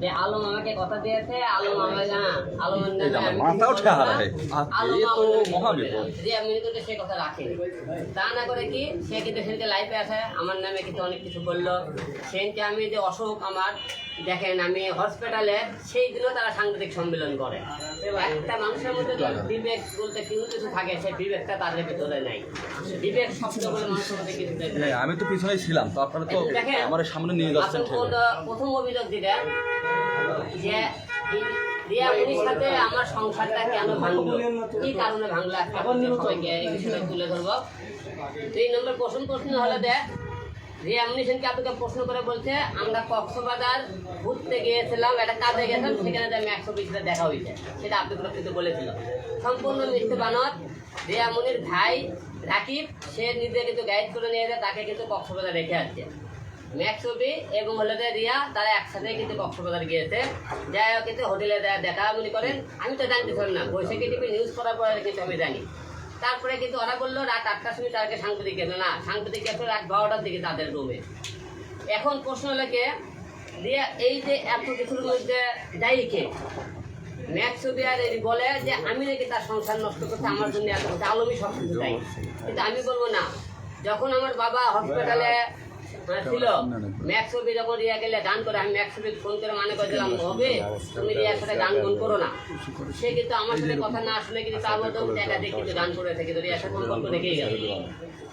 যে আলম আমাকে কথা দিয়েছে আলম আমাকে না আলম এই যে আমার মাথাও ঠেহারা হে। আর এ তো মহাবিপদ। যে আমি কিন্তু সে কথা রাখি। তা না করে কি সে কিন্তু সেদিকে লাইফে আছে আমার নামে কিন্তু অনেক কিছু বলল। সেদিনকে আমি যে অসুখ আমার দেখেন আমি হসপিটালে সেই দিনও তারা সাংবাদিক সম্মেলন করে। একটা মানুষের মধ্যে বিবেক বলতে কোনো কিছু থাকে সেই বিবেকটা তাদের ভিতরে নাই। বিবেক শব্দ বলে মানুষের মধ্যে কিছু হ্যাঁ, আমি তো পিছনেই ছিলাম তো আপনারা তো দেখেন, আমার সামনে নিয়ে যাচ্ছেন প্রথম অভিযোগ দিলেন যে রিয়া সাথে আমার সংসারটা কেন ভাঙলো? কি কারণে ভাঙলো? তুলে নম্বর প্রশ্ন প্রশ্ন হলো রিয়া আপনাকে প্রশ্ন করে বলছে, আমরা কক্সবাজার ঘুরতে গিয়েছিলাম, একটা কাজে গেছিলাম সেখানে আমি একশো বিশটা দেখা হয়েছে। সেটা আপনি বলেছিল। সম্পূর্ণ মিথ্যে বানর রিয়া মুনির ভাই রাকিব, সে নিজে কিন্তু গাইড করে নিয়ে যায়, তাকে কিন্তু কক্সবাজার রেখে আসছে। ম্যাক্সবি এবং হলো রিয়া তারা একসাথে কিন্তু কক্সবাজার গিয়েছে। যাই হোক, কিন্তু হোটেলে দেয়া দেখা মনে করেন। আমি তো জানতেছিলাম না, বৈশাখী টিভি নিউজ করার পরে কিন্তু আমি জানি। তারপরে কিন্তু ওরা বলল, রাত আটটার সময় তাদেরকে সাংবাদিক গেছে না সাংবাদিক গেছে রাত বারোটার দিকে তাদের রুমে। এখন প্রশ্ন কে রিয়া এই যে এত কিছুর মধ্যে যাই কে? ম্যাক্সবি আর এই বলে যে, আমি নাকি তার সংসার নষ্ট করতে আমার জন্য এত কিছু আলমী সব কিন্তু আমি বলব না, যখন আমার বাবা হসপিটালে ছিল ম্যাক্সবি যখন রিয়া গেলে গান করে আমি ম্যাক্সবি ফোন করে মানে করে দিলাম হবে তুমি রিয়ার সাথে গান গুন করো না। সে কিন্তু আমার সাথে কথা না শুনে কিন্তু তার মধ্যে একা দিয়ে কিন্তু গান করে থাকে রিয়ার সাথে সম্পর্ক রেখেই গেল।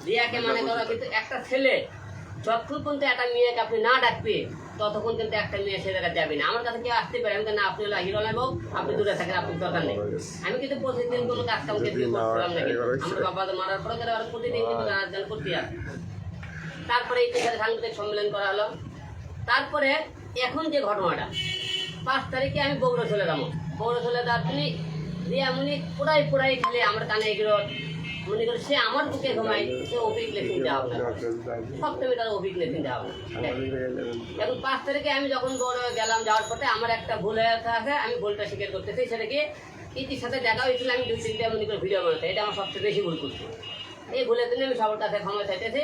রিয়াকে মানে করো কিন্তু একটা ছেলে যতক্ষণ পর্যন্ত একটা মেয়েকে আপনি না ডাকবে ততক্ষণ কিন্তু একটা মেয়ে সে জায়গায় যাবে না। আমার কাছে কেউ আসতে পারে আমি না আপনি হলো হিরো লাগবো আপনি দূরে থাকেন আপনি দরকার নেই। আমি কিন্তু প্রতিদিন কোনো কাজ দিয়ে করছিলাম না কিন্তু। আমার বাবা মারার পরে প্রতিদিন কিন্তু গান করতে আসে। তারপরে সাথে সাংবাদিক সম্মেলন করা হলো। তারপরে এখন যে ঘটনাটা, পাঁচ তারিখে আমি বগুড়া চলে যাব। বগুড়া চলে যাওয়ার তিনি রিয়া মুনি পুরাই পুরাই খেলে আমার কানে এগুলো, মনে করি সে আমার বুকে ঘুমায়, সে অভিজ্ঞ চিন্তা হবে না সপ্তমী তার অভিজ্ঞ চিন্তা হবে না এখন পাঁচ তারিখে আমি যখন বড় গেলাম যাওয়ার পথে আমার একটা ভুল হয়ে আছে আমি ভুলটা স্বীকার করতেছি সেটা কি ইতির সাথে দেখা হয়েছিল, আমি দুই তিনটা মনে করে ভিডিও বানাতে। এটা আমার সবচেয়ে বেশি ভুল করছি। এই ভুলের জন্য আমি সবার কাছে ক্ষমা চাইতেছি।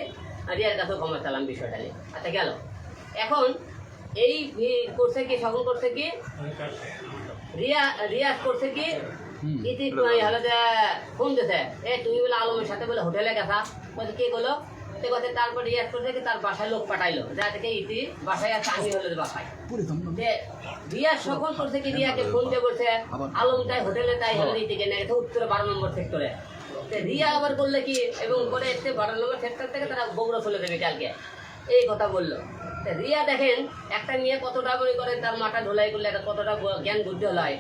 রিয়ার কাছেও ক্ষমা চালাম বিষয়টা নিয়ে। আচ্ছা গেল। এখন এই করছে কি সকল করছে কি? রিয়া রিয়াজ করছে কি? ইতি হলো যে ফোন দিছে। এ তুমি বলে আলমের সাথে বলে হোটেলে গেছা। বলছে কে বলো সে কথা তারপর রিয়াজ করছে কি তার বাসায় লোক পাঠাইলো। যা থেকে ইতি বাসায় আছে আমি হলো বাসায়। যে রিয়া সকল করছে কি রিয়াকে ফোন দিয়ে বলছে আলম তাই হোটেলে তাই হলো ইতিকে গেছে উত্তরে বারো নম্বর সেক্টরে রিয়া আবার করলে কি, এবং করে এসে বারো নম্বর সেক্টর থেকে তারা বগুড়া চলে দেবে কালকে। এই কথা বলল। রিয়া দেখেন, একটা মেয়ে কতটা করে তার মাথা ঢোলাই করলে, একটা কতটা জ্ঞান বুদ্ধি হয়।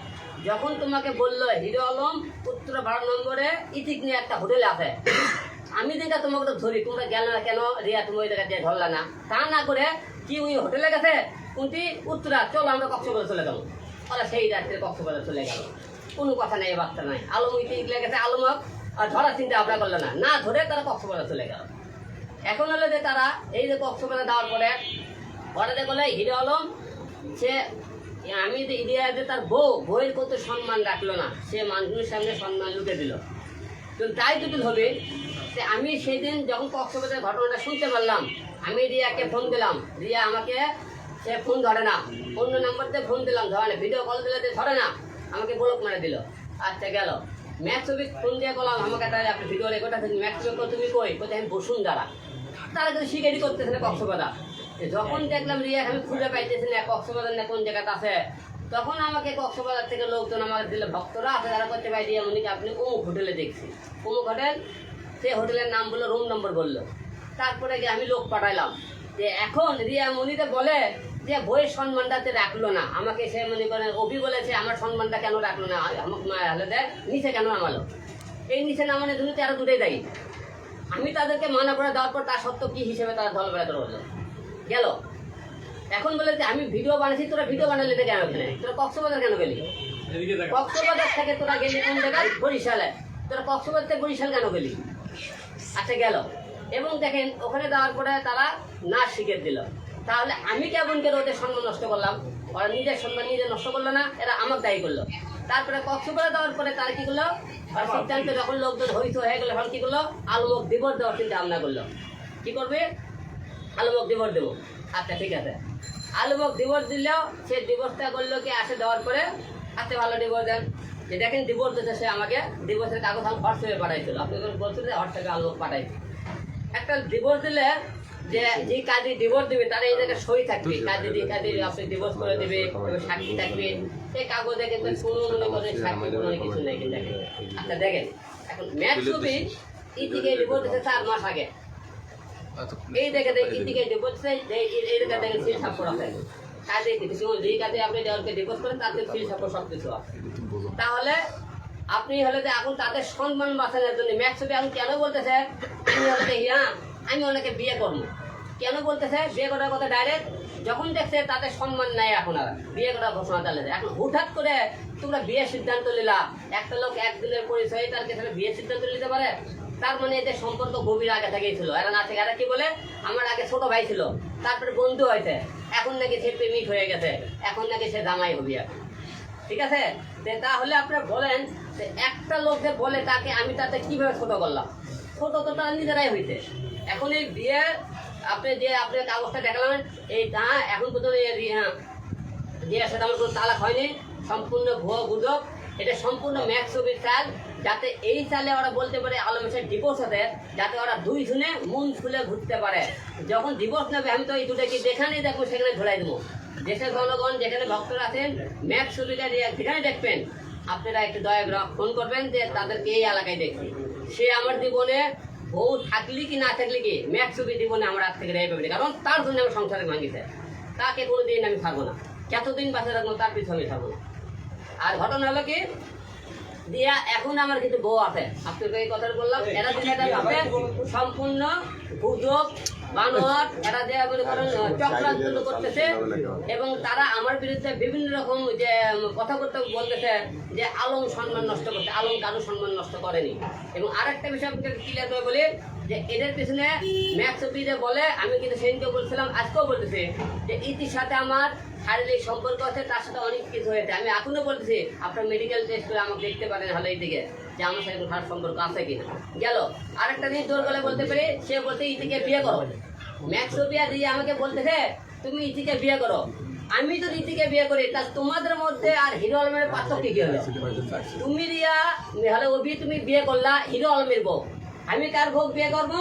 যখন তোমাকে বলল, হিরো আলম উত্তর বারো নম্বরে ইতিক নিয়ে একটা হোটেল আছে। আমি যেটা তোমাকে তো ধরি, তোমরা গেল না কেন? রিয়া, তুমি ওই জায়গায় ধরলা না। তা না করে কি ওই হোটেলে গেছে? কোনটি উত্তরা, চলো আমরা কক্সবাজার চলে যাব। ওরা সেই রাত্রে কক্সবাজার চলে গেল। কোনো কথা নাই বার্তা নাই। আলম ইতিক লেগেছে আলমক আর ধরার চিন্তা ভাবনা করল না। না ধরে তারা কক্সবাজার চলে গেল। এখন হলো যে তারা এই যে কক্সবাজার দেওয়ার পরে যে বলে হিরো আলম, সে আমি যে ইডিয়া যে তার বউ, বউয়ের কত সম্মান রাখল না, সে মানুষের সামনে সম্মান লুটে দিল। কিন্তু তাই যদি হবে যে আমি সেই দিন যখন কক্সবাজার ঘটনাটা শুনতে পারলাম, আমি রিয়াকে ফোন দিলাম। রিয়া আমাকে, সে ফোন ধরে না। অন্য নাম্বার দিয়ে ফোন দিলাম, ধরে না। ভিডিও কল দিলে ধরে না, আমাকে ব্লক মারে দিল। আচ্ছা গেল। ম্যাক্স ছবি ফোন দিয়ে বললাম আমাকে একটা আপনি ভিডিও রেকর্ড আছে ম্যাক্স ছবি তুমি কই? কোথায় আমি বসুন দাঁড়া তারা কিন্তু শিকারি করতেছে না কক্সবাজার। যখন দেখলাম রিয়া আমি খুঁজে পাইতেছি না কক্সবাজার না কোন জায়গাতে আছে, তখন আমাকে কক্সবাজার থেকে লোকজন আমাকে দিলে, ভক্তরা আছে, যারা করতে পাই রিয়া মনিকে, আপনি অমুক হোটেলে দেখছি। অমুক হোটেল, সে হোটেলের নাম বলল, রুম নম্বর বলল। তারপরে গিয়ে আমি লোক পাঠাইলাম। যে এখন রিয়া মনিতে বলে যে বইয়ের সম্মানটাতে রাখল না। আমাকে সে মনে করেন অভি বলেছে আমার সম্মানটা কেন রাখল না? আমাকে হলে দেয় নিচে কেন নামালো? এই নিচে নামানোর জন্য তারা দুটোই দায়ী। আমি তাদেরকে মানা করে দেওয়ার পর তার সত্ত্বেও কি হিসেবে তারা ধল বেড়াতে রইল গেল। এখন বলে যে আমি ভিডিও বানাচ্ছি তোরা ভিডিও বানালি না কেন ওখানে তোরা কক্সবাজার কেন গেলি? কক্সবাজার থেকে তোরা গেলি কোন জায়গায়? বরিশালে। তোরা কক্সবাজার থেকে বরিশাল কেন গেলি? আচ্ছা গেল। এবং দেখেন ওখানে দেওয়ার পরে তারা নাচ শিখে দিল। তাহলে আমি কেমন করে ওদের সম্মান নষ্ট করলাম? ওরা নিজের সম্মান নিজে নষ্ট করল না, এরা আমার দায়ী করল। তারপরে কক্সবাজার দেওয়ার পরে তারা কি করল? সিদ্ধান্ত যখন লোকজন হইত হয়ে গেলো, তখন কি করল? আলমক দিবর দেওয়ার চিন্তা ভাবনা করল। কি করবে? আলমক দিবর দেবো। আচ্ছা ঠিক আছে। আলুবক ডিভোর্স দিলেও সে ডিভোর্সটা করল কি, আসে দেওয়ার পরে হাতে ভালো ডিভোর্স দেন। যে দেখেন ডিভোর্স দিতে সে আমাকে ডিভোর্সের কাগজ আমি হোয়াটসঅ্যাপে পাঠাইছিল। আপনি বলছেন যে হোয়াটসঅ্যাপে আলুবক পাঠাইছি। একটা ডিভোর্স দিলে যে যে কাজে ডিভোর্স দিবে তার এই জায়গায় সই থাকবে। কাজে যে কাজে আপনি ডিভোর্স করে দিবে সাক্ষী থাকবে। সেই কাগজে কিন্তু কোনো মনে করেন সাক্ষী কোনো কিছু নেই দেখেন আচ্ছা দেখেন এখন ম্যাচ ছবি ই থেকে ডিভোর্স দিতে চার মাস আগে। এই দেখে দেখি ই থেকে ডিভোর্স এই দেখে দেখেন সিল সাপোর্ট আছে। কাজে কিছু যে কাজে আপনি যাওয়ারকে ডিভোর্স করেন তাতে সিল সাপোর্ট সব কিছু আছে তাহলে আপনি হলে যে এখন তাদের সম্মান বাঁচানোর জন্য ম্যাচ ছবি এখন কেন বলতেছে? আমি হলে দেখি হ্যাঁ আমি ওনাকে বিয়ে করব। কেন বলতেছে? বিয়ে করার কথা ডাইরেক্ট যখন দেখছে তাদের সম্মান নাই এখন আর। বিয়ে করার ঘোষণা চালিয়েছে এখন হুঠাৎ করে তোমরা বিয়ের সিদ্ধান্ত নিলা। একটা লোক একদিনের পরিচয়, তার কাছে বিয়ের সিদ্ধান্ত নিতে পারে? তার মানে এদের সম্পর্ক গভীর আগে থেকেই ছিল। এরা না থেকে এরা কি বলে? আমার আগে ছোট ভাই ছিল। তারপরে বন্ধু হয়েছে। এখন নাকি সে প্রেমিক হয়ে গেছে। এখন নাকি সে জামাই হবি আর ঠিক আছে? তাহলে আপনারা বলেন যে একটা লোক যে বলে তাকে আমি তাতে কীভাবে ছোট করলাম? ছোট তো তারা নিজেরাই হইতে। এখন এই বিয়ে আপনি যে আপনি কাগজটা দেখালাম এই তা এখন পর্যন্ত হ্যাঁ, যে সাথে আমার কোনো তালাক হয়নি সম্পূর্ণ ভুয়ো গুজব। এটা সম্পূর্ণ ম্যাক্স ছবির চাল যাতে এই চালে ওরা বলতে পারে আলম আলমেশের ডিভোর্স হতে যাতে ওরা দুই শুনে মন খুলে ঘুরতে পারে। যখন ডিভোর্স নেবে আমি তো এই দুটাকে যেখানেই দেখব সেখানে ধরাই দেবো। দেশের জনগণ যেখানে ভক্তরা আছেন ম্যাক্স ছবিটা যেখানে দেখবেন আপনারা একটু দয়া ফোন করবেন যে তাদেরকে এই এলাকায় দেখছি। সে আমার জীবনে বউ থাকলে কি না থাকলে কি? ম্যাক্স ছবি জীবনে আমার হাত থেকে রেহাই পাবে কারণ তার জন্য আমার সংসারে ভাঙিছে। তাকে কোনো দিন আমি থাকব না। কতদিন বাসে রাখব তার পিছনে থাকব না। আর ঘটনা হলো কি? দিয়া এখন আমার কিন্তু বউ আছে। আপনার এই কথা বললাম এরা দিলে ভাবে সম্পূর্ণ গুজব বানোয়াট এরা দেয়া মনে করেন চক্রান্ত করতেছে এবং তারা আমার বিরুদ্ধে বিভিন্ন রকম যে কথা করতে বলতেছে যে আলম সম্মান নষ্ট করতে আলম কারও সম্মান নষ্ট করেনি। এবং আরেকটা বিষয় আমি ক্লিয়ার করে বলি যে এদের পিছনে ম্যাথ যে বলে, আমি কিন্তু সেদিনকে বলছিলাম, আজকেও বলতেছি যে ইতির সাথে আমার শারীরিক সম্পর্ক আছে, তার সাথে অনেক কিছু হয়েছে। আমি এখনও বলতেছি, আপনার মেডিকেল টেস্ট করে আমাকে দেখতে পারেন এই দিকে যে আমার সাথে খারাপ সম্পর্ক আছে কিনা। গেল, আরেকটা জিনিস জোর গলে বলতে পারি, সে বলতে ইতিকে বিয়ে করো। ম্যাক্সোপিয়া দিয়ে আমাকে বলতেছে, তুমি ইতিকে বিয়ে করো। আমি তো ইতিকে বিয়ে করি, তা তোমাদের মধ্যে আর হিরো আলমের পার্থক্য কি হলো? তুমি রিয়া হলে অভি তুমি বিয়ে করলা, হিরো আলমের বউ। আমি কার ভোগ বিয়ে করব?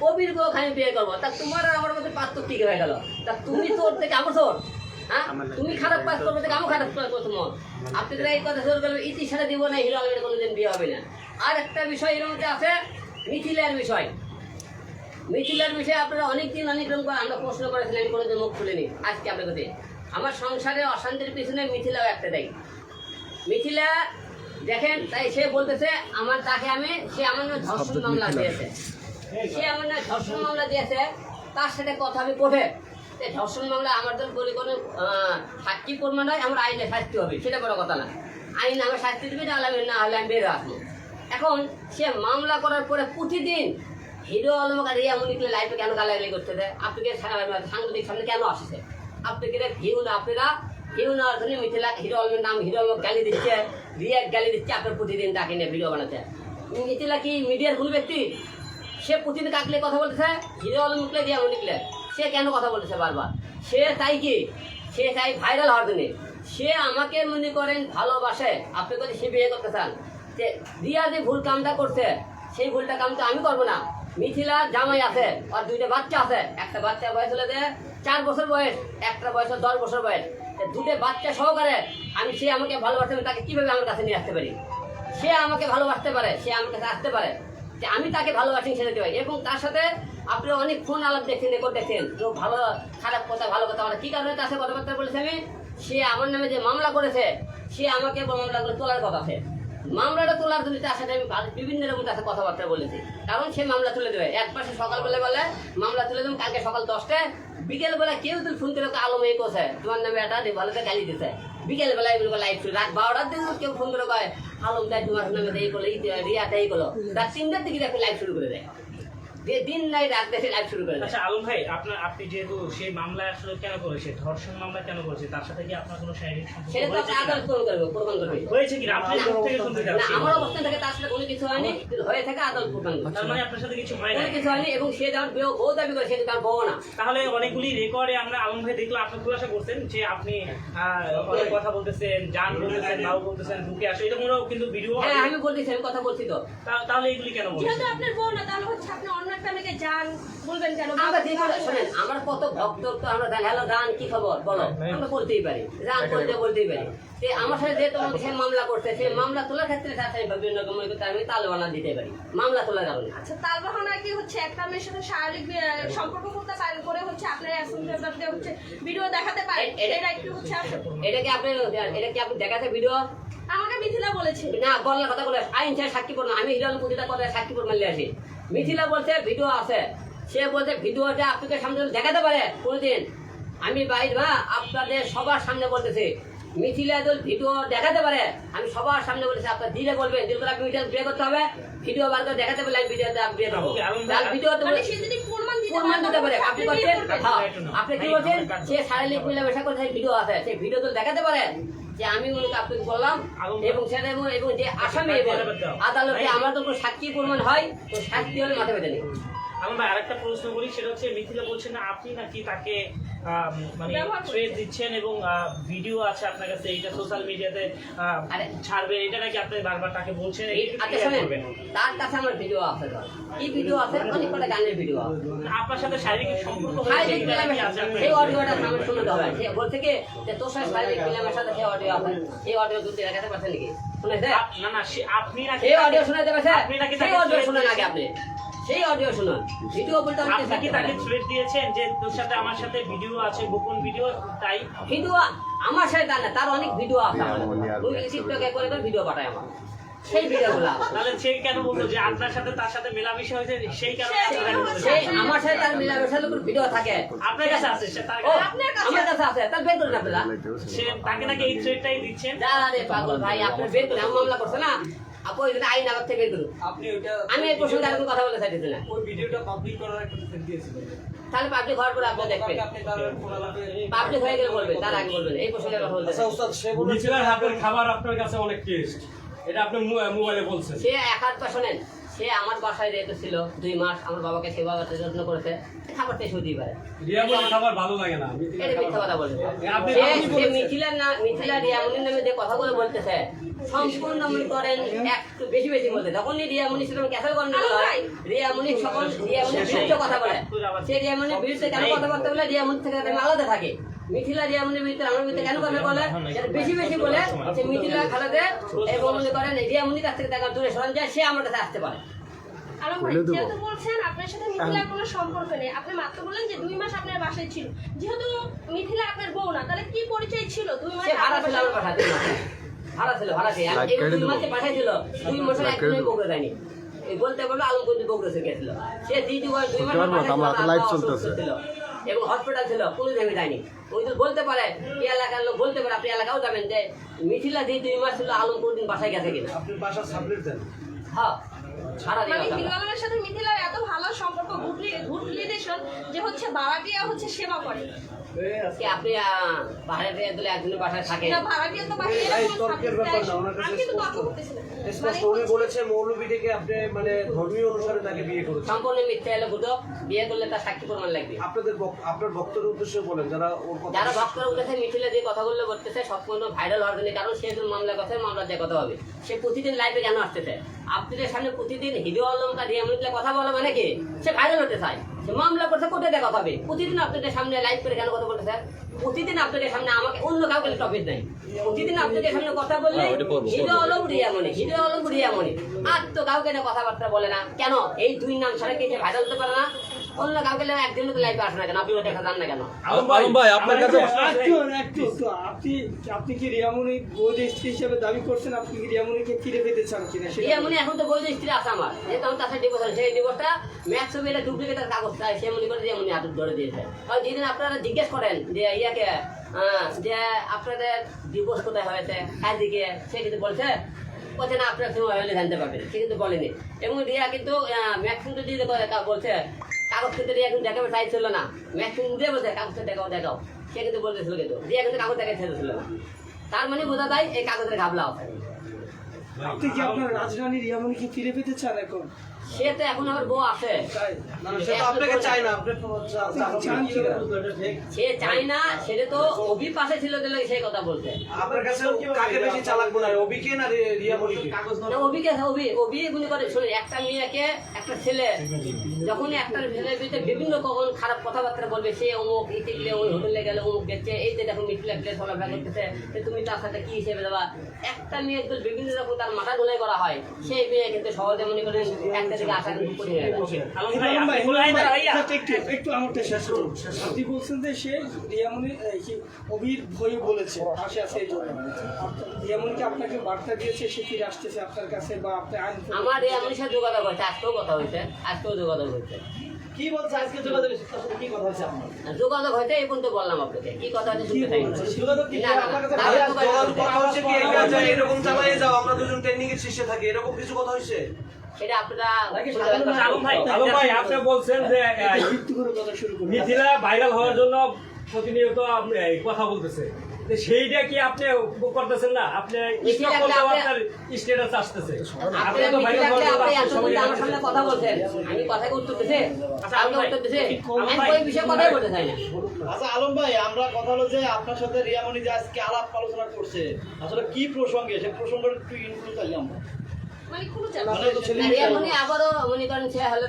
কবির বউ আমি বিয়ে করব। তা তোমার আর আমার মধ্যে পার্থক্য কি হয়ে গেল? তা তুমি তোর থেকে আমার তোর হ্যাঁ? তুমি খারাপ কাজ করবে থেকে আমি খারাপ কাজ করছ আপনি তো এই কথা জোর করবে ইতির সাথে দিব না হিরো আলমের কোনোদিন বিয়ে হবে না। আর একটা বিষয় এর মধ্যে আছে মিথিলের বিষয়। মিথিলার বিষয়ে আপনারা অনেকদিন অনেক রকম করে আমরা প্রশ্ন করেছিলেন আমি কোনোদিন মুখ খুলিনি আজকে আপনার আমার সংসারে অশান্তির পিছনে মিথিলাও একটা দেয়। মিথিলা দেখেন তাই সে বলতেছে আমার তাকে আমি সে আমার নামে ধর্ষণ মামলা দিয়েছে। সে আমার নামে ধর্ষণ মামলা দিয়েছে তার সাথে কথা আমি কোঠে এই ধর্ষণ মামলা আমার জন্য বলি কোনো সাক্ষী প্রমাণ নয় আমার আইনে শাস্তি হবে সেটা বড় কথা না। আইন আমার শাস্তি দেবে তাহলে আমি না হলে আমি বেরো আসব এখন সে মামলা করার পরে প্রতিদিন হিরো আলমকা রিয়া মুনিকলে লাইফে কেন গালাগালি করতে দেয়? আপনাকে সাংবাদিক সামনে কেন আসছে আপনাকে ভিউ না আপনারা ভিউ নেওয়ার জন্য মিথিলা হিরো আলমের নাম হিরো গালি দিচ্ছে, রিয়া গালি দিচ্ছে, আপনার প্রতিদিন তাকে নিয়ে ভিডিও বানাতে। মিথিলা কি মিডিয়ার কোনো ব্যক্তি। সে প্রতিদিন কাকলে কথা বলতেছে, হিরো আলম মুখলে রিয়া মুনিকলে সে কেন কথা বলতেছে বারবার? সে চাই কি? সে চাই ভাইরাল হওয়ার জন্য। সে আমাকে মনে করেন ভালোবাসে। আপনি যদি সে বিয়ে করতে চান? যে রিয়া যে ভুল কামটা করছে, সেই ভুলটা কাম তো আমি করব না। মিথিলা জামাই আছে, আর দুইটা বাচ্চা আছে। একটা বাচ্চা বয়স হলে যে চার বছর বয়স, একটা বয়স দশ বছর বয়স। দুটো বাচ্চা সহকারে আমি সে আমাকে ভালোবাসতে তাকে কীভাবে আমার কাছে নিয়ে আসতে পারি? সে আমাকে ভালোবাসতে পারে, সে আমার কাছে আসতে পারে। যে আমি তাকে ভালোবাসি সেটা দিতে পারি। এবং তার সাথে আপনি অনেক ফোন আলাপ দেখছেন, রেকর্ড দেখছেন। তো ভালো, খারাপ কথা, ভালো কথা মানে কী কারণে তার সাথে কথাবার্তা বলেছে আমি? সে আমার নামে যে মামলা করেছে, সে আমাকে মামলা মামলাগুলো তোলার কথা আছে। মামলাটা তোলার জন্য তার সাথে আমি বিভিন্ন রকম তার সাথে কথাবার্তা বলেছি। কারণ সে মামলা তুলে দেবে। এক পাশে সকালবেলা বলে, মামলা তুলে দেবো কালকে সকাল দশটায়। বিকেলবেলা কেউ তুই ফোন করে আলো মেয়ে কোসে তোমার নামে একটা ভালোতে গালি দিতে। বিকেল বেলায় বলব লাইভ শুরু রাত বারোটার দিন কেউ ফোন করে কয়, আলম দেয় তোমার নামে এই করল রিয়া এই করল। রাত তিনটার দিকে দেখো লাইভ শুরু করে দিয়ে। দিন নাই রাত দেখে লাইভ শুরু করে আচ্ছা আলম ভাই আপনার আপনি যেহেতু সেই মামলা আসলে কেন করেছে ধর্ষণ মামলা কেন করেছে তার সাথে কি আপনার কোনো শারীরিক সম্পর্ক সেটা তো হয়েছে আদালত করবে প্রমাণ করবে। হয়েছে কিনা? আপনি থেকে শুনতে যাচ্ছেন আমার অবস্থান থেকে তার সাথে কোনো কিছু হয়নি কিন্তু হয়ে থাকে আদালত প্রমাণ তার মানে আপনার সাথে কিছু হয় না কিছু হয়নি এবং সে যার বউ বউ দাবি করে সে কিন্তু তার বউ না। তাহলে অনেকগুলি রেকর্ডে আমরা আলম ভাই দেখলাম আপনি খুলাসা করছেন যে আপনি আহ, অনেক কথা বলতেছেন জান বলতেছেন বাবু বলতেছেন বুকে আসো এরকমও কিন্তু ভিডিও হ্যাঁ আমি বলতেছি আমি কথা বলছি তো তাহলে এগুলি কেন বলছেন? যেহেতু আপনার বউ না তাহলে হচ্ছে আপনি অন্য একটা মেয়েকে যান বলবেন কেন? আমরা যে শোনেন আমার কত ভক্ত তো আমরা জানি হ্যালো গান কি খবর? বলো আমরা বলতেই পারি গান বলতে বলতেই পারি। আমার সাথে যে তোমার সে মামলা করছে সেই মামলা তোলার ক্ষেত্রে তার সাথে বিভিন্ন করতে আমি তাল বানা দিতে পারি মামলা তোলা যাবে না আচ্ছা কি হচ্ছে? একটা মেয়ের সাথে শারীরিক সম্পর্ক করতে পারেন করে হচ্ছে আপনার অ্যাসেম্বলিতে হচ্ছে ভিডিও দেখাতে পারেন এ- এটা- একটু হচ্ছে এটা কি আপনি এটা কি আপনি দেখাতে ভিডিও? আমাকে মিথিলা বলেছে। না বলার কথা বলে আইন চাই সাক্ষী প্রমাণ আমি হিরণ প্রতিটা কথা সাক্ষী নিয়ে আসি। মিথিলা বলছে ভিডিও আছে। সে বলছে ভিডিওটা আপনাকে সামনে দেখাতে পারে কোনোদিন আমি বাইর বা আপনাদের সবার সামনে বলতেছি মিথিলা দল ভিডিও দেখাতে পারে আমি সবার সামনে বলেছি আপনার দিলে বলবেন দিল করে আপনি ভিডিও বিয়ে করতে হবে ভিডিও বার করে দেখাতে পারলে আমি ভিডিওতে বিয়ে করব। তার ভিডিওতে মানে বলে- সে যদি প্রমাণ দিতে পারে আপনি বলছেন হ্যাঁ, আপনি কি বলছেন আমার কাছে- সে শারীরিক মিলামেশা করে ভিডিও আছে সেই ভিডিও তো দেখাতে পারেন যে আমি ওনাকে আপনাকে বললাম এবং সেটা এবং এবং যে আসামি এবং আদালতে আমার তো কোনো সাক্ষী প্রমাণ হয় তো সাক্ষী হলে মাথা বেঁধে নেই। আমার আরেকটা প্রশ্ন করি সেটা হচ্ছে মিথিলা বলছেন আপনি নাকি তাকে মানে। থ্রেড দিচ্ছেন এবং ভিডিও আছে আপনার কাছে এটা সোশ্যাল মিডিয়াতে ছাড়বেন এটা নাকি আপনি বারবার তাকে বলছেন এই আচ্ছা। তার কাছে আমার ভিডিও আছে কি ভিডিও আছে অনেক কটা গানের ভিডিও আছে। আপনার সাথে শারীরিক সম্পর্ক শারীরিক সেই অডিওটা আমার শুনতে হবে সে বলছে কি যে তোর সাথে শারীরিক মিলামেশাতে সেই অডিও আছে। এই অডিও দুটো দেখাতে পারছেন নাকি? শুনেছে না না আপনি নাকি সেই অডিও শোনাতে পারছে আপনি নাকি সেই অডিও শুনেন আগে আপনি। সেই অডিও শুনুন। ভিডিও বলতে আপনি কি তাকে। থ্রেড দিয়েছেন যে তোর সাথে আমার সাথে ভিডিও আছে গোপন ভিডিও তাই? ভিডিও আমার সাথে তার না তার অনেক ভিডিও আছে আমার ওই টিকটকে করে করে ভিডিও পাঠায় আমার সেই ভিডিওগুলো তাহলে সে কেন বলতো যে আপনার সাথে তার সাথে মেলামেশা হয়েছে? সেই কারণে? সেই আমার সাথে তার মিলামেশার উপর ভিডিও থাকে। আপনার কাছে আছে সে তার আপনার কাছে- আমার কাছে আছে। তার বের করুন আপনারা। সে তাকে নাকি এই থ্রেডটাই দিচ্ছেন? আরে পাগল ভাই আপনার বের করুন মামলা করছে না। আপু ওই আইন আবার থেকে করুন। আপনি ওইটা আমি এই প্রসঙ্গে আর কোনো কথা বলতে চাইতেছি না। ওই ভিডিওটা পাবলিক করার একটা মেসেজ দিয়েছিলেন। তাহলে পাবলিক হওয়ার পরে আপনি দেখবেন পাবলিক হয়ে গেলে বলবেন তার আগে বলবেন এই প্রসঙ্গে কথা বলতে আচ্ছা উস্তাদ সে বলেছে হাতের খাবার আপনার কাছে অনেক টেস্ট এটা আপনি মোবাইলে বলছেন। সে এক হাত পা শোনেন। সে আমার বাসায় যেহেতু ছিল দুই মাস আমার বাবাকে সেবা করতে যত্ন করেছে খাবার টেস্ট হতেই পারে। রিয়া বলে খাবার ভালো লাগে না মিথিলার এটা মিথ্যা কথা সে বলেছেন। মিথিলার না মিথিলা রিয়ামনির নামে যে কথাগুলো বলতেছে সম্পূর্ণ মনে করেন একটু বেশি বেশি বলতে। যখনই রিয়ামনি সেরকম ক্যাসেল গন্ডগোল হয় রিয়ামনি সকল রিয়ামনির বিরুদ্ধে কথা বলে। সে রিয়ামনির বিরুদ্ধে কেন কথাবার্তা বলে? রিয়ামনি থেকে আলাদা থাকে। মিথিলা রিয়ামনির বিরুদ্ধে আমার বিরুদ্ধে কেন কথা বলে? বেশি বেশি বলে সে মিথিলা খালাদে এবং মনে করেন রিয়ামনির কাছ থেকে তাকে দূরে সরান যায় সে আমার কাছে আসতে পারে। যেহেতু বলছেন আপনার সাথে মিথিলার কোনো সম্পর্ক নেই আপনি মাত্র বললেন যে দুই মাস আপনার বাসায় ছিল। যেহেতু মিথিলা আপনার বউ না তাহলে কি পরিচয় ছিল দুই মাস সে ছিল আমার বাসায়- বাসা দুই মাসে ছিল ভাড়া ছিল দুই মাসে পাঠাইছিল দুই মাসের একদিনই বকরে দেয়নি। বলতে বলল আলমগঞ্জ সে গেছিল। সে দিদি দুই মাস লাইভ চলতেছে। এবং হসপিটাল ছিল পুলিশ আমি যায়নি। ওই তো বলতে পারে এই এলাকার লোক বলতে পারে আপনি এলাকাও যাবেন যে মিথিলা দিয়ে দুই মাস ছিল আলম কোনদিন বাসায় গেছে কিনা। আপনি বাসা সাপ্লিট দেন। হ্যাঁ। মানে কথা হিরো বলে। আলমের সাথে মিথিলার এত ভালো সম্পর্ক গুড গুড রিলেশন যে হচ্ছে ভাড়াটিয়া হচ্ছে সেবা করে। কি আপনি আহ, দিলে একজনের বাসায় থাকে? না ভাড়াটিয়া তো বাসায় এই তর্কের ব্যাপার না, ওনার কাছে আমি কিন্তু তর্ক স্পষ্ট। স্পষ্ট মানে উনি বলেছে মৌলবীটিকে আপনি মানে ধর্মীয় অনুসারে তাকে বিয়ে করেছেন। সম্পূর্ণ মিথ্যা এলো গুজব বিয়ে করলে তার সাক্ষী প্রমাণ লাগবে। আপনাদের আপনার বক্তব্যের উদ্দেশ্যে বলেন যারা ওর কথা যারা ভক্তরা উঠেছে মিছিলে যে কথাগুলো বলতেছে সম্পূর্ণ ভাইরাল হওয়ার জন্য কারণ সে যখন মামলা কথা মামলা দিয়ে কথা হবে। সে প্রতিদিন লাইভে কেন আসতেছে? আপনাদের সামনে প্রতিদিন হিরো অলঙ্কার দিয়ে এমন কথা বলা মানে কি? সে ভাইরাল হতে চায়। সে মামলা করছে কোর্টে দেখা হবে। প্রতিদিন আপনাদের সামনে লাইভ করে কেন কথা বলতেছে? প্রতিদিন আপনাদের সামনে আমাকে অন্য কাউকে টপিক নাই প্রতিদিন আপনাদের সামনে কথা বললে হৃদয় অলম রিয়া মনে হৃদয় আলম রিয়া মনে আর তো কাউকে না কথাবার্তা বলে না। কেন? এই দুই নাম ছাড়া কে ভাইরাল হতে পারে না? আপনি আপনার কাছে একটু একটু তো আপনি আপনি কি রিয়ামণি বৈধ স্ত্রী হিসেবে দাবি করছেন? আপনি কি রিয়ামণিকে ফিরে পেতে চান কিনা রিয়ামনি এখন তো বৈধ স্ত্রী আছে আমার। যেহেতু আমার তার ডিভোর্স সেই ডিভোর্সটা ম্যাক্সিমাম এটা ডুপ্লিকেটের কাগজ। চাই সে মনে করে রিয়ামনি হাত ধরে দিয়েছে। আর যেদিন আপনারা জিজ্ঞেস করেন যে ইয়াকে আহ, যে আপনাদের ডিভোর্স কোথায় হয়েছে? কার দিকে সে কিন্তু বলছে বলছে না আপনার সময় হলে জানতে পারবেন। সে কিন্তু বলেনি। এবং রিয়া কিন্তু যদি কথা বলছে কাগজ কিন্তু এখন দেখাবে দেখাবে চাইছিল না। ম্যাক্সিমাম দিয়ে কাগজটা দেখাও দেখাও। সে কিন্তু বলতেছিল কিন্তু কাগজ দেখাই ছিল না। তার মানে বোঝা যায় এই কাগজের ঘাবলা আছে আপনি কি আপনার রাজধানী রিয়ামণিকে ফিরে পেতে চান এখন? সে তো এখন আমার বউ আছে। সে তো আপনাকে চায় না? সে সেটা তো অভি পাশে ছিল সেই কথা বলতে আপনার কাছে কাকে বেশি চালাক মনে হয় অবিকে না রি- রিয়ামণিকে অভিকে। অভি অভি মনে করে শুনে একটা মেয়েকে একটা ছেলে যখন একটা ছেলের ভিতরে বিভিন্ন কখন খারাপ কথাবার্তা বলবে সে অমুক ইতে গেলে ওই হোটেলে গেলে অমুক গেছে এই যে দেখো মিথিলা গেলে চলাফেরা করতেছে তুমি তার সাথে কি হিসেবে দেবা একটা মেয়ে তো বিভিন্ন রকম তার মাথা গোলাই করা হয়। সেই মেয়ে কিন্তু সহজে মনে করেন একটা একটু- একটু- একটু আমারটা শেষ করুন। আপনি বলছেন যে সে এই ভয়ে বলেছে পাশে আছে এই জন্য। আপনাকে বার্তা দিয়েছে সে আসতেছে আপনার কাছে বা আপনি আমার এই সাথে যোগাযোগ হয়েছে আজকেও কথা হয়েছে আজকেও যোগাযোগ হয়েছে। কি বলছে? আজকে যোগাযোগ তার সাথে কি কথা হচ্ছে আপনার? যোগাযোগ হয়েছে এই পর্যন্ত বললাম আপনাকে। কি কথা হয়েছে শুনতে চাই যোগাযোগ কি? কথা হচ্ছে কি? এরকম চালিয়ে যাও আমরা দুজন ট্রেনিং এর শীর্ষে থাকি এরকম কিছু কথা হচ্ছে সেটা আপনারা আলম ভাই আলম ভাই আপনি বলছেন যে আহ, যুক্তি করে কথা শুরু করুন। মিথিলা ভাইরাল হওয়ার জন্য প্রতিনিয়ত আপনি কথা বলতেছে। সেইটা কি আপনি করতেছেন না? আপনি আপনি- আপনার স্ট্যাটাস আসতেছে। আপনি তো আপনি সবাই আমার সামনে কথা বলছেন? আমি কথাকে উত্তর দিছে? আচ্ছা, উত্তর আমি ভাই, বিষয়ে কথাই বলতে চাই না। আচ্ছা আলম ভাই আমরা কথা হলো যে আপনার সাথে রিয়ামণি যে আজকে আলাপ আলোচনা করছে আসলে কি প্রসঙ্গে? সে প্রসঙ্গটা একটু ইনক্লুড চাই আমরা। মানে মানে রিয়া মনি আবারও মনে করেন সে হলে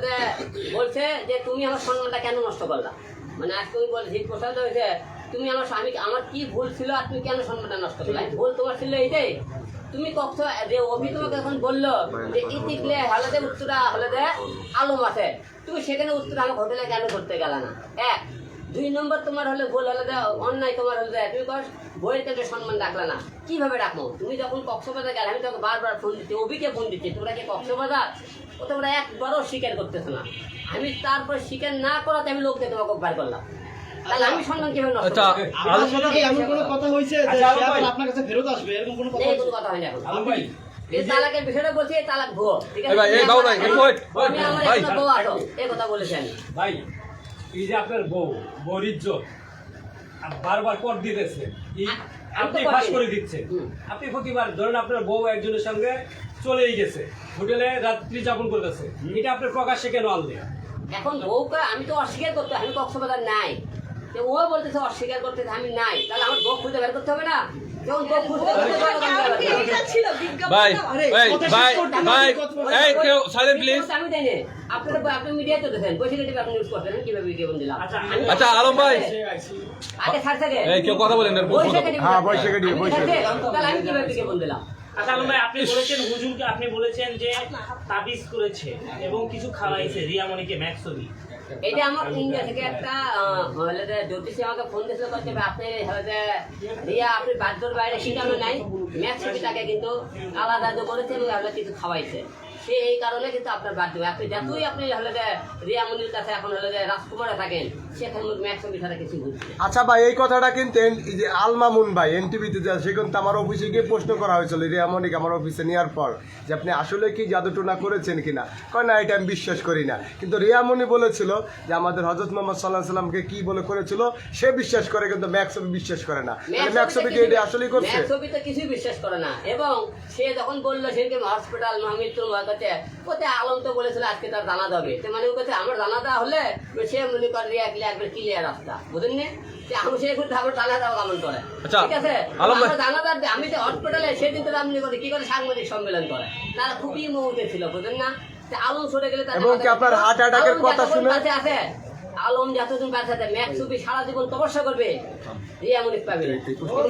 বলছে যে তুমি আমার সম্মানটা কেন নষ্ট করলা? মানে আজকে তুমি বল প্রসাদ হয়েছে। তুমি আমার স্বামী, আমার কি ভুল ছিল আর তুমি কেন সম্মানটা নষ্ট করলে? ভুল তোমার ছিল এইটাই। তুমি কখন যে অভি তোমাকে এখন বলল যে ইতিকলে হলে যে উত্তরা হলে যে আলম আছে। তুমি সেখানে উত্তরা আমার হোটেলে কেন করতে গেলা না? এক। দুই নম্বর, তোমার হলে ভুল হলে যে অন্যায় তোমার হলে যে তুমি বইয়ের কাছে সম্মান রাখলা না? কীভাবে রাখব? তুমি যখন কক্সবাজার গেলে, আমি তোকে বারবার ফোন দিচ্ছি, অভিকে ফোন দিচ্ছি, তোমরা কি কক্সবাজার ও তোমরা একবারও স্বীকার করতেছো না। আমি তারপর স্বীকার না করাতে আমি লোককে তোমাকে বার করলাম। তাহলে আমি সম্মান কীভাবে নষ্ট আচ্ছা, করব? কি এমন কোনো কথা হয়েছে যে আচ্ছা, সে আবার আপনার কাছে ফেরত আসবে? এরকম কোনো কথা এই কোনো কথা হয়নি এখন। আলম ভাই। এই তালাকের বিষয়টা বলছি এই তালাক ভুয়ো ঠিক এই ভাই, এই বাবু ভাই, একটু wait, wait, আমি আমার ভাই। বউ আছো এই কথা বলেছি ভাই এই যে আপনার বউ বউর ইজ্জত বারবার কর দিতেছে আপনি ফাঁস করে দিচ্ছেন আপনি প্রতিবার ধরেন আপনার বউ একজনের সঙ্গে চলেই গেছে হোটেলে রাত্রি যাপন করতেছে। এটা আপনার প্রকাশ্যে কেন আনলেন? এখন বউকে আমি তো অস্বীকার করতে আমি কক্সবাজার নাই। তো ও বলতেছে অস্বীকার করতেছে আমি নাই তাহলে আমার বউ খুঁজে বের করতে হবে না? কীভাবে আচ্ছা, আচ্ছা, আলম ভাই। কেউ কথা বলেন আমি কীভাবে বিজ্ঞাপন দিলাম? আচ্ছা আলম আপনি বলেছেন হুজুরকে আপনি বলেছেন যে তাবিজ করেছে এবং কিছু খাওয়াইছে রিয়ামণিকে ম্যাক্সবি এটা আমার ইন্ডিয়া থেকে একটা জ্যোতিষী আমাকে ফোন দিয়েছিল করতে আপনি রিয়া, আপনি বাধ্যর বাইরে শিখানো নাই ম্যাথ তাকে কিন্তু, আলাদা করেছে এবং আপনার কিছু খাওয়াইছে। এই কারণে কিন্তু আপনার বাধ্য হবে। আপনি যতই আপনি হলে যে রিয়া মন্দির কাছে এখন হলে রাজকুমারে থাকেন সেখানে। আচ্ছা ভাই এই কথাটা কিন্তু যে আলমামুন ভাই এনটিভিতে যা সে কিন্তু আমার অফিসে গিয়ে প্রশ্ন করা হয়েছিল রিয়ামনিক আমার অফিসে নেওয়ার পর যে আপনি আসলে কি জাদুটোনা করেছেন কিনা? কয় না এটা আমি বিশ্বাস করি না। কিন্তু রিয়ামনি বলেছিল যে আমাদের হজরত মোহাম্মদ সাল্লাহ সাল্লামকে কি বলে করেছিল সে বিশ্বাস করে কিন্তু ম্যাক্সবি বিশ্বাস করে না। ম্যাক্সবি কি এটা আসলেই করছে? ম্যাথ ছবিতে কিছুই বিশ্বাস করে না। এবং সে যখন বলল সেদিন হসপিটাল মহামৃত্যুর ভয় ওতে আলম তো বলেছিল আজকে তার দানা দেবে তো মানে ও কাছে আমার দেওয়া হলে সে মনে করে একবার ক্লিয়ার রাস্তা। বুঝলেন নি? আমি সে করতে আমার জানাজা কামন করে ঠিক আছে? আমার দানা দেওয়া আমি যে হসপিটালে সেদিন তো আপনি করে কি করে সাংবাদিক সম্মেলন করে? তারা খুবই মুহূর্তে ছিল বুঝলেন না? আলম সরে গেলে তার আপনার heart attack কথা শুনে- আছে। আলম যতদিন কাছে আছে ম্যাক সুবি সারা জীবন তপস্যা করবে রিয়া মনিক পাবে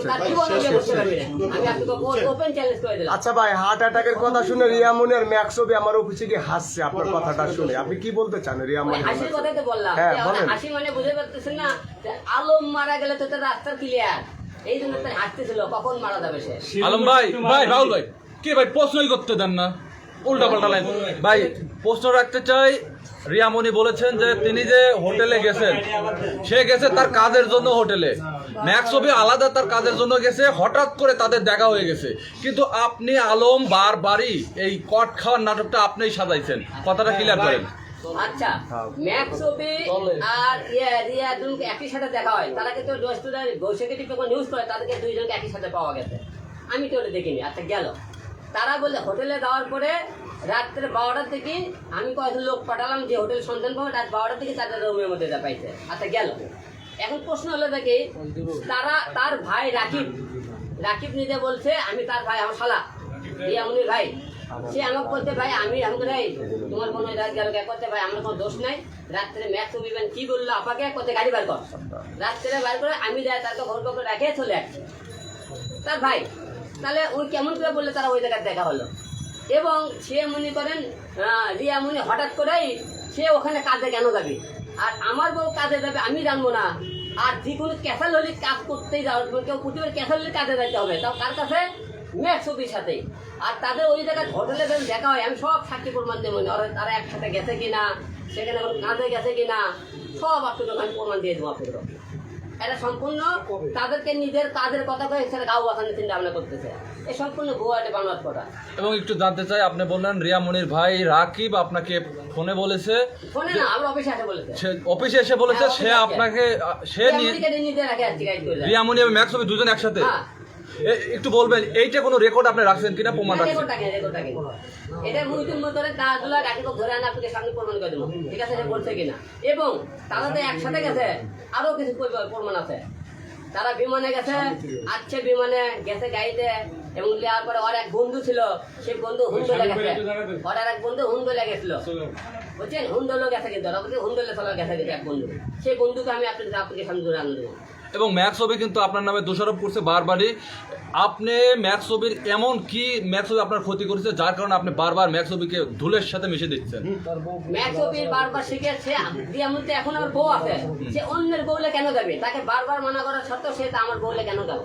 তার জীবন রিয়া করতে পারবে না। আমি আপনাকে ওপেন চ্যালেঞ্জ করে দিলাম। আচ্ছা ভাই হার্ট অ্যাটাকের কথা শুনে রিয়ামনি আর ম্যাক্সবি আমার অফিসে গিয়ে হাসছে আপনার কথাটা শুনে। আপনি কি বলতে চান ওই রিয়ামনি হাসির কথাই তো বললাম। হ্যাঁ, হাসি মানে বুঝতে পারতেছেন না আলম মারা গেলে তো তার রাস্তা ক্লিয়ার এই জন্য তার হাসতেছিল কখন মারা যাবে সে? আলম ভাই ভাই বাউল ভাই কি ভাই প্রশ্নই করতে দেন না? উল্টা পাল্টা লাইন ভাই প্রশ্ন রাখতে চাই রিয়ামণি বলেছেন যে তিনি যে হোটেলে গেছেন, সে গেছে তার কাজের জন্য হোটেলে। ম্যাক্স ছবি আলাদা তার কাজের জন্য গেছে, হঠাৎ করে তাদের দেখা হয়ে গেছে। কিন্তু আপনি আলম বারবারই এই কট খাওয়ার নাটকটা আপনিই সাজাইছেন। কথাটা ক্লিয়ার করেন। আচ্ছা আমি তো ওটা দেখিনি আচ্ছা গেল। তারা বলে হোটেলে যাওয়ার পরে রাত্রে বারোটার থেকে আমি কয়েকজন লোক পাঠালাম যে হোটেল সন্ধান পাবো, রাত বারোটার থেকে চারটা রুমের মধ্যে যা পাইছে। আচ্ছা গেল। এখন প্রশ্ন হলো দেখি, তারা, তার ভাই রাকিব রাকিব নিজে বলছে, আমি তার ভাই, আমার শালা রিয়ামনির ভাই। সে আমাকে বলতে ভাই, আমি আমাকে ভাই তোমার কোনো গেল করতে ভাই, আমার কোনো দোষ নাই। রাত্রে ম্যাচ অভিমান কি বলল আপাকে করতে গাড়ি বার কর। রাত্রে বার করে আমি যাই তাকে ঘর করে রেখে চলে আসছি। তার ভাই তাহলে ওই কেমন করে বললে তারা ওই জায়গায় দেখা হলো। এবং সে মনে করেন রিয়া মনে হঠাৎ করেই সে ওখানে কাজে কেন যাবে? আর আমার বউ কাজে যাবে, আমি জানব না। আর যে কোনো ক্যাসাল হলে কাজ করতেই যাওয়ার কেউ প্রতিবার ক্যাসাল হলে কাজে যাইতে হবে। তাও কার কাছে? মেয়ে ছবির সাথে। আর তাদের ওই জায়গায় হোটেলে যখন দেখা হয়, আমি সব সাক্ষী প্রমাণ দেবো মনে ওরা তারা একসাথে গেছে কিনা? সেখানে কোনো কাজে গেছে কিনা? সব আপনাদের আমি প্রমাণ দিয়ে দেবো আপনাদের এটা সম্পূর্ণ তাদেরকে নিজের কাজের কথা কয়ে এখানে গাও বাসানে চিন্তা ভাবনা করতেছে। এই সম্পূর্ণ ভুয়া এটা বাংলার করা এবং একটু জানতে চাই আপনি বললেন রিয়া রিয়ামণির ভাই রাকিব আপনাকে ফোনে বলেছে ফোনে না আমরা অফিসে এসে বলেছে। সে অফিসে এসে বলেছে সে আপনাকে সে নিয়ে রিয়া নিজে রাখে আসছি গাইড করে রিয়ামণি এবং ম্যাক্স দুজন একসাথে? হ্যাঁ। এ- একটু বলবেন এইটা কোনো রেকর্ড আপনি রাখছেন কিনা প্রমাণ রাখছেন? রেকর্ড থাকে রেকর্ড থাকে এটা মুহিতুল মোতরে দাঁড়গুলো ডাকে ধরে আনা আপনাকে সামনে প্রমাণ করে দেবো। ঠিক আছে সে বলছে কিনা? এবং তারা তো একসাথে গেছে আরও কিছু প্রমাণ- প্রমাণ আছে। তারা বিমানে গেছে আসছে বিমানে গেছে গাড়িতে এবং নেওয়ার পরে ওর এক বন্ধু ছিল সে বন্ধু হুন্ডলে গেছে ওর আর এক বন্ধু হুন্ডলে গেছিল বুঝছেন? হুন্ডলো গেছে কিন্তু ওরা বলছে হুন্ডলে চলে গেছে কিন্তু এক বন্ধু। সেই বন্ধুকে আমি আপনাকে আপনাকে সামনে ধরে আনব। দেবো এবং ম্যাক্স ছবি কিন্তু আপনার নামে দোষারোপ করছে বারবারই। আপনি ম্যাক্স ছবির এমন কি ম্যাক্স ছবি আপনার ক্ষতি করেছে যার কারণে আপনি বারবার ম্যাক্স ছবিকে ধুলের সাথে মিশে দিচ্ছেন? ম্যাচ অফিস বারবার শিখেছে দিয়া মধ্যে এখন আমার বউ আছে সে অন্যের বউলে কেন যাবে? তাকে বারবার মানা করার সত্ত্বেও সে তা আমার বউলে কেন যাবে?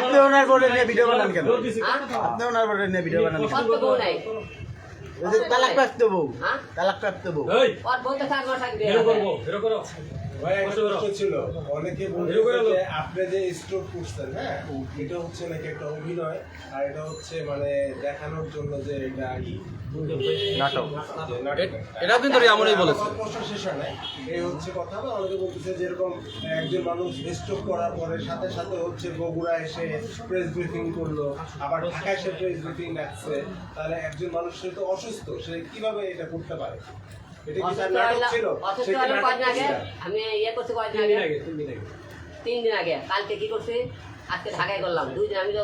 আপনি ওনার নিয়ে ভিডিও বানান কেন? আপনি ওনার নিয়ে ভিডিও বানান তো বউ নাই। তালাক প্রাপ্ত বউ হ্যাঁ? তালাক প্রাপ্ত বউ ওর বউ তো থাকবে থাকবে ছিল। অনেকে। যে আপনি যে স্ট্রোক করছেন হ্যাঁ? এটা হচ্ছে নাকি একটা অভিনয় আর এটা হচ্ছে মানে দেখানোর জন্য যে এটা নাটক। যে নাটক। এ- এটাও কিন্তু রিয়ামণি বলেছে। শেষ হয় নাই। এই হচ্ছে কথা না অনেকে বলতেছে যেরকম একজন মানুষ স্ট্রোক করার পরে সাথে সাথে হচ্ছে বগুড়া এসে প্রেস ব্রিফিং করল আবার ঢাকায় এসে প্রেস ব্রিফিং ডাকছে তাহলে একজন মানুষ সে তো অসুস্থ সে কীভাবে এটা করতে পারে? আমি ইয়ে করছি কয়দিন তিন দিন আগে। তিন দিন আগে। দিন কালকে কি করছি? আজকে ঢাকায় করলাম। দুই দিন আমি তো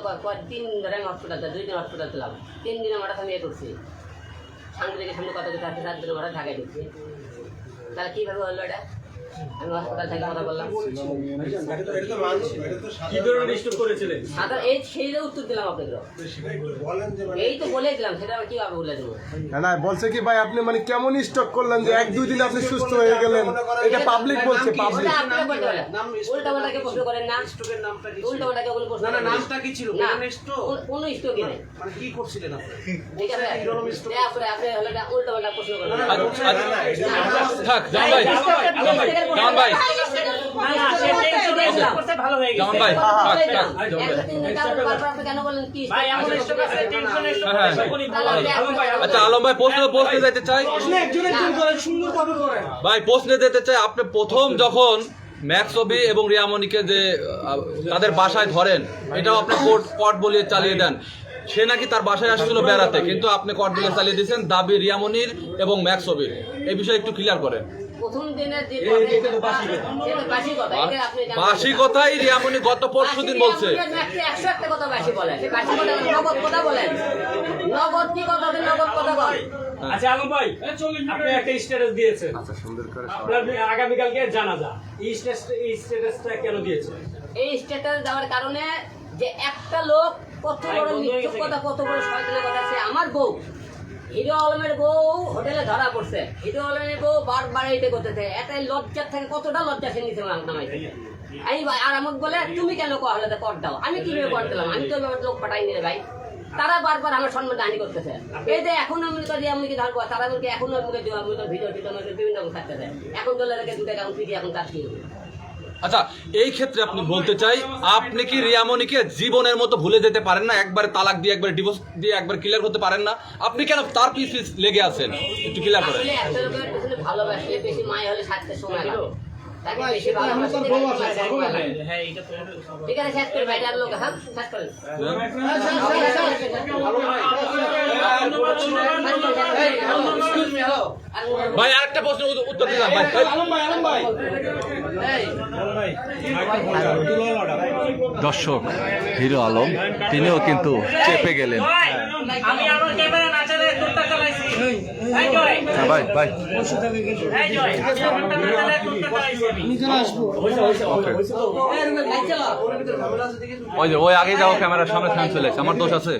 তিন দিন ধরে আমি হসপিটাল দুই দিন হসপিটাল ছিলাম। তিন দিনের আমার আমি ইয়ে করছি। সাংবাদিকের সামনে কথা কথা আছে সাত দিন ঢাকায় ঢুকছি। তাহলে কীভাবে হলো এটা? আমি হসপিটাল থেকে কথা বললাম এটা তো- এটা তো মানুষ এটা তো কি ধরনের স্টক করেছিলেন সাধারণ এই সেই উত্তর দিলাম আপনাকে সেটাই একটু বলেন যে মানে এই তো বলে দিলাম সেটা আবার কীভাবে বলে দেবো না না বলছে কি ভাই আপনি মানে কেমন স্টক করলেন যে এক দুই দিন আপনি সুস্থ হয়ে গেলেন এটা পাবলিক বলছে পাবলিক উল্টা পাল্টাকে প্রশ্ন করেন না স্ট্রোকের নামটা কি উল্টা পাল্টাকে কোনো প্রশ্ন না না নামটা কি ছিল কোনো কোন- স্টোকি নেই মানে কি করছিলেন আপনি ঠিক আছে তারপরে আপনি হলো উল্টা পাল্টা প্রশ্ন করেন আচ্ছা, আচ্ছা, থাক ভাই ভাই। হয়ে হ্যাঁ, হ্যাঁ। হয়ে। আচ্ছা আলম ভাই প্রশ্ন প্রশ্নে যেতে চাই? সুন্দরভাবে করেন। ভাই প্রশ্নে যেতে চাই আপনি প্রথম যখন ম্যাক্স ছবি এবং রিয়ামণিকে যে তাদের বাসায় ধরেন এটাও আপনি কোর্ট কোর্ট বলিয়ে চালিয়ে দেন। সে নাকি তার বাসায় আসছিল বেড়াতে কিন্তু আপনি কোর্ট চালিয়ে দিয়েছেন দাবি রিয়ামণির এবং ম্যাক্স ছবির এই বিষয়ে একটু ক্লিয়ার করেন। বাসি কথাই রিয়ামণি গত পরশু দিন বলছে। একটা কথা বাসি বলে। সে বাসি কথা নগদ কথা বলেন নগদ কি কথা আছে, নগদ কথা বল। আচ্ছা আলম ভাই আপনি একটা স্ট্যাটাস দিয়েছেন। আচ্ছা সুন্দর আপনার আগামীকালকে জানাজা এই স্ট্যাটাস এই স্ট্যাটাসটা কেন দিয়েছেন? এই স্ট্যাটাস দেওয়ার কারণে যে একটা লোক কত বড় মিথ্যুক কথা কত বড় শয়তানের কথা সে আমার বউ। হিরো আলমের বউ হোটেলে ধরা পড়ছে। হিরো আলমের বউ বারবার এইটা করতেছে। এটাই লজ্জার থেকে কতটা লজ্জা সে নিচে নামাইছে আমি ভাই- আর আমাকে বলে তুমি কেন কহলে কর দাও। আমি কীভাবে কর দিলাম? আমি তো এভাবে লোক পাঠাইনি রে ভাই। তারা বারবার আমার সম্মান হানি করতেছে। এই যে এখন আমি তো রিয়ামনিকে ধরবো তারা বলকে এখন আমি ভিডিও টিডিও আমাকে বিভিন্ন রকম থাকতেছে এখন চলে রেখে দুটো এখন ফিরি এখন কাজ কি? আচ্ছা এই ক্ষেত্রে আপনি বলতে চাই আপনি কি রিয়ামণিকে জীবনের মতো ভুলে যেতে পারেন না? একবারে তালাক দিয়ে একবার ডিভোর্স দিয়ে একবার ক্লিয়ার করতে পারেন না? আপনি কেন তার পিস পিস লেগে আছেন? একটু ক্লিয়ার করেন ভালোবাসলে বেশি মায় হলে সাথে সময়। হ্যাঁ ঠিক আছে শেষ করে লোক হ্যাঁ শেষ করেন ভাই আরেকটা প্রশ্ন উত্তর দিলাম ভাই। ভাই। দর্শক হিরো আলম তিনিও কিন্তু চেপে গেলেন। জয়। হ্যাঁ ভাই ভাই। ওই যে ওই আগে যাও ক্যামেরার সামনে চলে। আমার দোষ আছে।